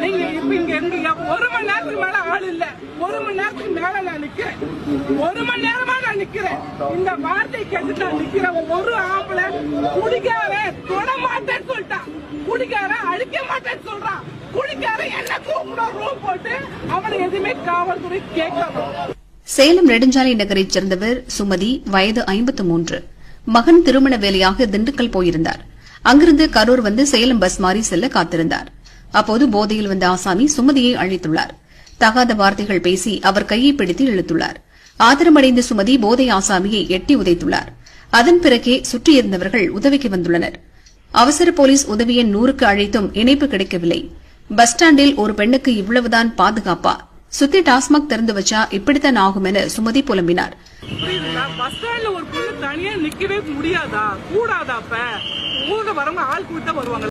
நீங்க இப்ப இங்க இருந்தீங்க. ஒரு மணி நேரத்துக்கு மேல ஆள் இல்ல. ஒரு மணி நேரத்துக்கு மேல நான் நிக்கிறேன். ஒரு மணி நேரமா நான் நிக்கிறேன். இந்த வார்த்தை கேட்டு நான் நிக்கிறேன். ஒரு ஆம்பளை குடிக்காரன் தொட மாட்டேன்னு சொல்லிட்டான். குடிக்காரன் அழிக்க மாட்டேன்னு சொல்றான். குடிக்காரன் என்ன கூப்பிட ரூம் போட்டு அவனை எதுவுமே காவல்துறை கேட்கணும் சேலம் நெடுஞ்சாலை நகரைச் சேர்ந்தவர் சுமதி வயது ஐம்பத்து மூன்று. மகன் திருமண வேலையாக திண்டுக்கல் போயிருந்தார். அங்கிருந்து கரூர் வந்து சேலம் பஸ் மாறி செல்ல காத்திருந்தார். அப்போது போதையில் வந்த ஆசாமி சுமதியை அழைத்துள்ளார். தகாத வார்த்தைகள் பேசி அவர் கையை பிடித்து இழுத்துள்ளார். ஆத்திரமடைந்த சுமதி போதை ஆசாமியை எட்டி உதைத்துள்ளார். அதன் பிறகே சுற்றியிருந்தவர்கள் உதவிக்கு வந்துள்ளனர். அவசர போலீஸ் உதவி எண் நூறுக்கு அழைத்தும் இணைப்பு கிடைக்கவில்லை. பஸ் ஸ்டாண்டில் ஒரு பெண்ணுக்கு இவ்வளவுதான் பாதுகாப்பா? சுத்தி டாஸ்மாக் திறந்து வச்சா இப்படித்தான் ஆகும் என சுமதி புலம்பினார். பஸ் ஸ்டாண்ட்ல ஒரு பொண்ணு தனியா நிக்கவே முடியாதா? கூடாதா அப்ப? ஊர்ல வரவங்க ஆள் கூட்ட வருவாங்க